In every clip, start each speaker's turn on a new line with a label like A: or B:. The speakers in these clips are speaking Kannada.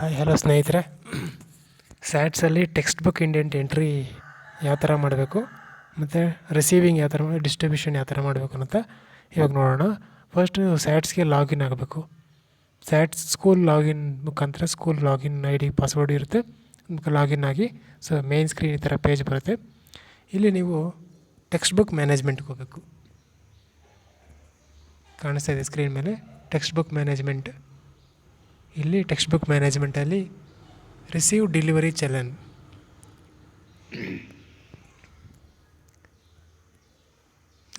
A: ಹಾಯ್ ಹಲೋ ಸ್ನೇಹಿತರೆ. ಸ್ಯಾಟ್ಸಲ್ಲಿ ಟೆಕ್ಸ್ಟ್ ಬುಕ್ ಇಂಡೆಂಟ್ ಎಂಟ್ರಿ ಯಾವ ಥರ ಮಾಡಬೇಕು, ಮತ್ತು ರಿಸೀವಿಂಗ್ ಯಾವ ಥರ ಮಾಡಿ ಡಿಸ್ಟ್ರಿಬ್ಯೂಷನ್ ಯಾವ ಥರ ಮಾಡಬೇಕು ಅಂತ ಇವಾಗ ನೋಡೋಣ. ಫಸ್ಟ್ ಸ್ಯಾಟ್ಸ್ಗೆ ಲಾಗಿನ್ ಆಗಬೇಕು. ಸ್ಯಾಟ್ಸ್ ಸ್ಕೂಲ್ ಲಾಗಿನ್ ಮುಖಾಂತರ school login I D password ಇರುತ್ತೆ. ಲಾಗಿನ್ ಆಗಿ ಸೊ ಮೇನ್ ಸ್ಕ್ರೀನ್ ಈ ಥರ ಪೇಜ್ ಬರುತ್ತೆ. ಇಲ್ಲಿ ನೀವು ಟೆಕ್ಸ್ಟ್ ಬುಕ್ ಮ್ಯಾನೇಜ್ಮೆಂಟ್ಗೆ ಹೋಗಬೇಕು. ಕಾಣಿಸ್ತಾ ಇದೆ ಸ್ಕ್ರೀನ್ ಮೇಲೆ. ಟೆಕ್ಸ್ಟ್ ಬುಕ್ ಮ್ಯಾನೇಜ್ಮೆಂಟ್ ಇಲ್ಲಿ ಟೆಕ್ಸ್ಟ್ ಬುಕ್ ಮ್ಯಾನೇಜ್ಮೆಂಟಲ್ಲಿ ರಿಸೀವ್ ಡೆಲಿವರಿ ಚಲನ್.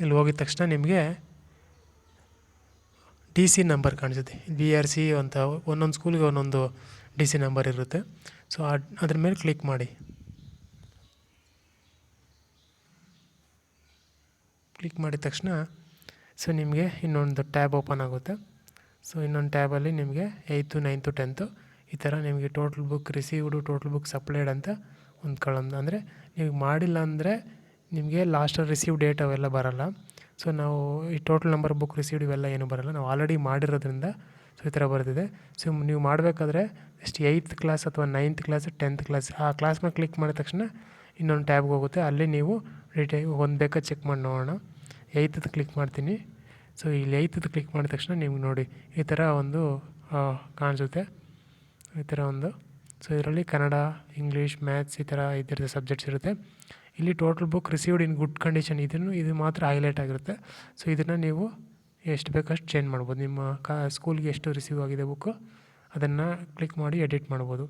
A: ಇಲ್ಲಿ ಹೋಗಿದ ತಕ್ಷಣ ನಿಮಗೆ ಡಿ ಸಿ ನಂಬರ್ ಕಾಣಿಸುತ್ತೆ. ಬಿ ಆರ್ ಸಿ ಅಂತ ಒಂದೊಂದು ಸ್ಕೂಲ್ಗೆ ಒಂದೊಂದು ಡಿ ಸಿ ನಂಬರ್ ಇರುತ್ತೆ. ಸೊ ಅದ್ರ ಮೇಲೆ ಕ್ಲಿಕ್ ಮಾಡಿ. ಕ್ಲಿಕ್ ಮಾಡಿದ ತಕ್ಷಣ ಸೊ ನಿಮಗೆ ಇನ್ನೊಂದು ಟ್ಯಾಬ್ ಓಪನ್ ಆಗುತ್ತೆ. ಸೊ ಇನ್ನೊಂದು ಟ್ಯಾಬಲ್ಲಿ ನಿಮಗೆ ಏಯ್ತು ನೈನ್ತು ಟೆಂತು ಈ ಥರ ನಿಮಗೆ total book received total book supplied ಅಂತ ಒಂದು ಕಳಮ್ ಅಂದರೆ ನೀವು ಮಾಡಿಲ್ಲ ಅಂದರೆ ನಿಮಗೆ ಲಾಸ್ಟಲ್ಲಿ ರಿಸೀವ್ ಡೇಟ್ ಅವೆಲ್ಲ ಬರೋಲ್ಲ. ಸೊ ನಾವು ಈ ಟೋಟಲ್ ನಂಬರ್ ಬುಕ್ ರಿಸೀವ್ಡ್ ಇವೆಲ್ಲ ಏನೂ ಬರೋಲ್ಲ. ನಾವು ಆಲ್ರೆಡಿ ಮಾಡಿರೋದ್ರಿಂದ ಸೊ ಈ ಥರ ಬರ್ತಿದೆ ಸೊ ನೀವು ಮಾಡಬೇಕಾದ್ರೆ ಜಸ್ಟ್ ಏಯ್ತ್ ಕ್ಲಾಸ್ ಅಥವಾ ನೈನ್ತ್ ಕ್ಲಾಸ್ ಟೆಂತ್ ಕ್ಲಾಸ್ ಆ ಕ್ಲಾಸ್ ಮೇಲೆ ಕ್ಲಿಕ್ ಮಾಡಿದ ತಕ್ಷಣ ಇನ್ನೊಂದು ಟ್ಯಾಬ್ಗೆ ಹೋಗುತ್ತೆ. ಅಲ್ಲಿ ನೀವು ಡೀಟೇ ಒಂದು ಬೇಕಾ ಚೆಕ್ ಮಾಡಿ ನೋಡೋಣ. ಏಯ್ತದ್ದು ಕ್ಲಿಕ್ ಮಾಡ್ತೀನಿ. ಸೊ ಇಲ್ಲಿ ಐತದ ಕ್ಲಿಕ್ ಮಾಡಿದ ತಕ್ಷಣ ನಿಮ್ಗೆ ನೋಡಿ, ಈ ಥರ ಒಂದು ಕಾಣಿಸುತ್ತೆ. ಈ ಥರ ಒಂದು. ಸೊ ಇದರಲ್ಲಿ ಕನ್ನಡ ಇಂಗ್ಲೀಷ್ ಮ್ಯಾಥ್ಸ್ ಈ ಥರ ಇದ್ರದ್ದು ಸಬ್ಜೆಕ್ಟ್ಸ್ ಇರುತ್ತೆ. ಇಲ್ಲಿ total book received in good condition ಇದನ್ನು, ಇದು ಮಾತ್ರ ಹೈಲೈಟ್ ಆಗಿರುತ್ತೆ. ಸೊ ಇದನ್ನು ನೀವು ಎಷ್ಟು ಬೇಕಷ್ಟು ಚೇಂಜ್ ಮಾಡ್ಬೋದು. ನಿಮ್ಮ ಕಾ ಸ್ಕೂಲ್ಗೆ ಎಷ್ಟು ರಿಸೀವ್ ಆಗಿದೆ ಬುಕ್ಕು ಅದನ್ನು ಕ್ಲಿಕ್ ಮಾಡಿ ಎಡಿಟ್ ಮಾಡ್ಬೋದು.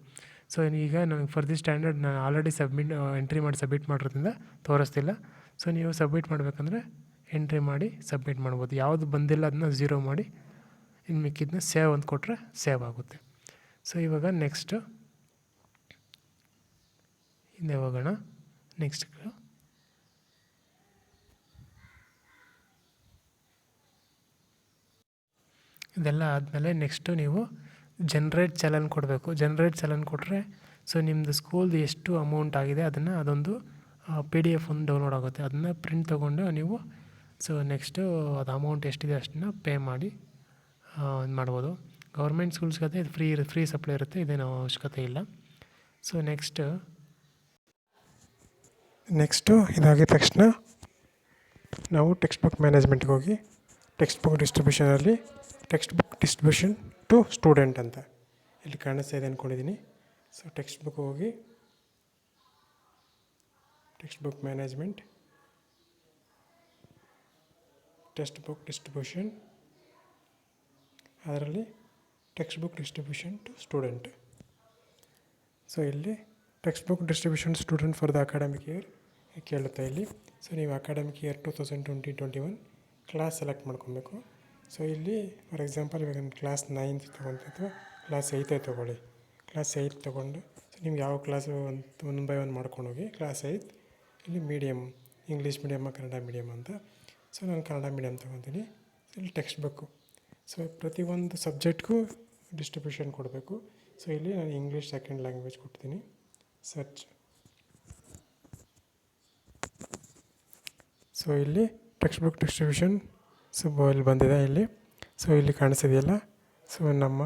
A: ಸೊ ಈಗ ನನಗೆ ಫರ್ ದಿ ಸ್ಟ್ಯಾಂಡರ್ಡ್ ನಾನು ಆಲ್ರೆಡಿ ಸಬ್ಮಿಟ್ ಎಂಟ್ರಿ ಮಾಡಿ ಸಬ್ಮಿಟ್ ಮಾಡಿರೋದ್ರಿಂದ ತೋರಿಸ್ತಿಲ್ಲ. ಸೊ ನೀವು ಸಬ್ಮಿಟ್ ಮಾಡಬೇಕಂದ್ರೆ ಎಂಟ್ರಿ ಮಾಡಿ ಸಬ್ಮಿಟ್ ಮಾಡ್ಬೋದು. ಯಾವುದು ಬಂದಿಲ್ಲ ಅದನ್ನ ಝೀರೋ ಮಾಡಿ ಇನ್ನು ಮಿಕ್ಕಿದ್ದನ್ನ ಸೇವ್ ಅಂತ ಕೊಟ್ಟರೆ ಸೇವ್ ಆಗುತ್ತೆ. ಸೊ ಇವಾಗ ನೆಕ್ಸ್ಟು ಹಿಂದೆ ಹೋಗೋಣ. ನೆಕ್ಸ್ಟ್ ಇದೆಲ್ಲ ಆದಮೇಲೆ ನೆಕ್ಸ್ಟು ನೀವು ಜನ್ರೇಟ್ ಚಲನ್ ಕೊಡಬೇಕು. ಜನ್ರೇಟ್ ಚಲನ್ ಕೊಟ್ಟರೆ ಸೊ ನಿಮ್ಮದು ಸ್ಕೂಲ್ದು ಎಷ್ಟು ಅಮೌಂಟ್ ಆಗಿದೆ ಅದನ್ನು ಅದೊಂದು ಪಿ ಡಿ ಎಫ್ ಒಂದು ಡೌನ್ಲೋಡ್ ಆಗುತ್ತೆ. ಅದನ್ನು ಪ್ರಿಂಟ್ ತೊಗೊಂಡು ನೀವು ಸೊ ನೆಕ್ಸ್ಟು ಅದು ಅಮೌಂಟ್ ಎಷ್ಟಿದೆ ಅಷ್ಟನ್ನ ಪೇ ಮಾಡಿ ಇದು ಮಾಡ್ಬೋದು. ಗೌರ್ಮೆಂಟ್ ಸ್ಕೂಲ್ಸ್ಗದೆ ಇದು ಫ್ರೀ ಫ್ರೀ ಸಪ್ಲೈ ಇರುತ್ತೆ, ಇದೇನು ಅವಶ್ಯಕತೆ ಇಲ್ಲ. ಸೊ ನೆಕ್ಸ್ಟು ನೆಕ್ಸ್ಟು ಇದಾಗಿದ ತಕ್ಷಣ ನಾವು ಟೆಕ್ಸ್ಟ್ ಬುಕ್ ಮ್ಯಾನೇಜ್ಮೆಂಟ್ಗೆ ಹೋಗಿ text book ಡಿಸ್ಟ್ರಿಬ್ಯೂಷನಲ್ಲಿ text book distribution to student ಅಂತ ಇಲ್ಲಿ ಕಾಣಿಸ್ತಾ ಇದೆ ಅಂದ್ಕೊಂಡಿದ್ದೀನಿ ಸೊ ಟೆಕ್ಸ್ಟ್ ಬುಕ್ ಹೋಗಿ text book management text book distribution ಅದರಲ್ಲಿ text book distribution to student so ಇಲ್ಲಿ text book distribution student for the academic year ಕೇಳುತ್ತೆ ಇಲ್ಲಿ. ಸೊ ನೀವು academic year two thousand twenty twenty one class select ಮಾಡ್ಕೊಬೇಕು. ಸೊ ಇಲ್ಲಿ ಫಾರ್ ಎಕ್ಸಾಂಪಲ್ ಇವಾಗ ನಾನು ಕ್ಲಾಸ್ ನೈನ್ತ್ ತೊಗೊತ ಅಥವಾ ಕ್ಲಾಸ್ ಏಯ್ತೇ ತೊಗೊಳ್ಳಿ. ಕ್ಲಾಸ್ ಏಯ್ತ್ ತೊಗೊಂಡು ಸೊ ನಿಮ್ಗೆ ಯಾವ ಕ್ಲಾಸ್ ಒಂದು ಒನ್ ಬೈ ಒನ್ ಮಾಡ್ಕೊಂಡು ಹೋಗಿ ಕ್ಲಾಸ್ ಏಯ್ತ್ ಇಲ್ಲಿ ಮೀಡಿಯಮ್ ಇಂಗ್ಲೀಷ್ ಮೀಡಿಯಮ್ಮ ಕನ್ನಡ ಮೀಡಿಯಮ್ ಅಂತ. ಸೊ ನಾನು ಕನ್ನಡ ಮೀಡಿಯಮ್ ತೊಗೊತೀನಿ. ಇಲ್ಲಿ ಟೆಕ್ಸ್ಟ್ ಬುಕ್ಕು ಸೊ ಪ್ರತಿಯೊಂದು ಸಬ್ಜೆಕ್ಟ್ಗೂ ಡಿಸ್ಟ್ರಿಬ್ಯೂಷನ್ ಕೊಡಬೇಕು. ಸೊ ಇಲ್ಲಿ ನಾನು ಇಂಗ್ಲೀಷ್ ಸೆಕೆಂಡ್ ಲ್ಯಾಂಗ್ವೇಜ್ ಕೊಡ್ತೀನಿ. ಸರ್ಚ್ ಸೊ ಇಲ್ಲಿ ಟೆಕ್ಸ್ಟ್ ಬುಕ್ ಡಿಸ್ಟ್ರಿಬ್ಯೂಷನ್ ಸೊ ಇಲ್ಲಿ ಬಂದಿದೆ ಇಲ್ಲಿ. ಸೊ ಇಲ್ಲಿ ಕಾಣಿಸಿದೆಯಲ್ಲ? ಸೊ ನಮ್ಮ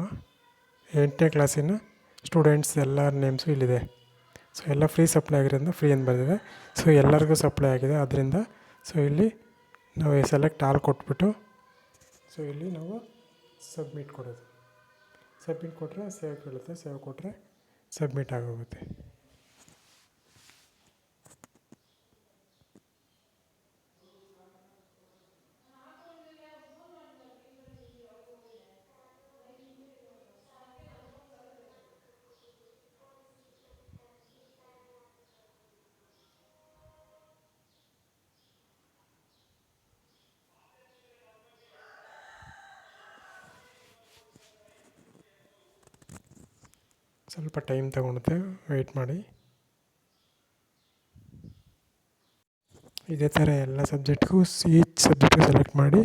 A: ಎಂಟನೇ ಕ್ಲಾಸಿನ ಸ್ಟೂಡೆಂಟ್ಸ್ ಎಲ್ಲರ ನೇಮ್ಸು ಇಲ್ಲಿದೆ. ಸೊ ಎಲ್ಲ ಫ್ರೀ ಸಪ್ಲೈ ಆಗಿರೋದ್ರಿಂದ ಫ್ರೀ ಅಂತ ಬಂದಿದೆ. ಸೊ ಎಲ್ಲರಿಗೂ ಸಪ್ಲೈ ಆಗಿದೆ. ಅದರಿಂದ ಸೊ ಇಲ್ಲಿ ನಾವು ಸೆಲೆಕ್ಟ್ ಆಲ್ ಕೊಟ್ಬಿಟ್ಟು ಸೊ ಇಲ್ಲಿ ನಾವು ಸಬ್ಮಿಟ್ ಕೊಡೋದು. ಸಬ್ಮಿಟ್ ಕೊಟ್ಟರೆ ಸೇವ್ ಕೇಳುತ್ತೆ ಸೇವ್ ಕೊಟ್ಟರೆ ಸಬ್ಮಿಟ್ ಆಗೋಗುತ್ತೆ. ಸ್ವಲ್ಪ ಟೈಮ್ ತಗೊಳುತ್ತೆ ವೆಯ್ಟ್ ಮಾಡಿ. ಇದೇ ಥರ ಎಲ್ಲ ಸಬ್ಜೆಕ್ಟ್ಗೂ ಈಚ್ ಸಬ್ಜೆಕ್ಟು ಸೆಲೆಕ್ಟ್ ಮಾಡಿ.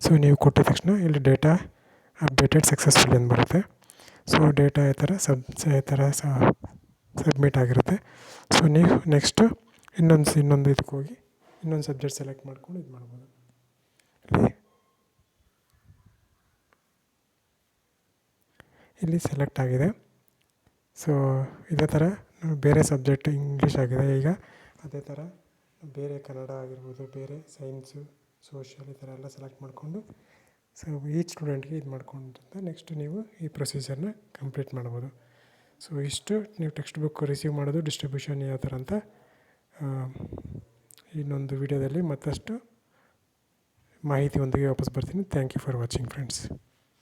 A: ಸೊ ನೀವು ಕೊಟ್ಟಿದ ತಕ್ಷಣ ಇಲ್ಲಿ ಡೇಟಾ ಅಪ್ಡೇಟೆಡ್ ಸಕ್ಸಸ್ಫುಲ್ ಅಂತ ಬರುತ್ತೆ. ಸೊ ಡೇಟಾ ಈ ಥರ ಸಬ್ ಈ ಥರ ಸಬ್ಮಿಟ್ ಆಗಿರುತ್ತೆ. ಸೊ ನೀವು ನೆಕ್ಸ್ಟು ಇನ್ನೊಂದು ಇನ್ನೊಂದು ಇದಕ್ಕೆ ಹೋಗಿ ಇನ್ನೊಂದು ಸಬ್ಜೆಕ್ಟ್ ಸೆಲೆಕ್ಟ್ ಮಾಡ್ಕೊಂಡು ಇದು ಮಾಡ್ಬೋದು. ಇಲ್ಲಿ. ಇಲ್ಲಿ ಸೆಲೆಕ್ಟ್ ಆಗಿದೆ.
B: ಸೊ ಇದೇ ಥರ ಬೇರೆ ಸಬ್ಜೆಕ್ಟ್ ಇಂಗ್ಲೀಷ್ ಆಗಿದೆ ಈಗ. ಅದೇ ಥರ ಬೇರೆ ಕನ್ನಡ ಆಗಿರ್ಬೋದು, ಬೇರೆ ಸೈನ್ಸು ಸೋಷಿಯಲ್ ಈ ಥರ ಎಲ್ಲ ಸೆಲೆಕ್ಟ್ ಮಾಡಿಕೊಂಡು ಸೊ ಈಚ್ ಸ್ಟೂಡೆಂಟ್ಗೆ ಇದು ಮಾಡ್ಕೊಂಡಿಂದ ನೆಕ್ಸ್ಟ್ ನೀವು ಈ ಪ್ರೊಸೀಜರ್ನ ಕಂಪ್ಲೀಟ್ ಮಾಡ್ಬೋದು. ಸೊ ಇಷ್ಟು ನೀವು ಟೆಕ್ಸ್ಟ್ ಬುಕ್ ರಿಸೀವ್ ಮಾಡೋದು ಡಿಸ್ಟ್ರಿಬ್ಯೂಷನ್ ಯಾವ ಥರ ಅಂತ ಇನ್ನೊಂದು ವಿಡಿಯೋದಲ್ಲಿ ಮತ್ತಷ್ಟು ಮಾಹಿತಿಯೊಂದಿಗೆ ವಾಪಸ್ ಬರ್ತೀನಿ. Thank you for watching friends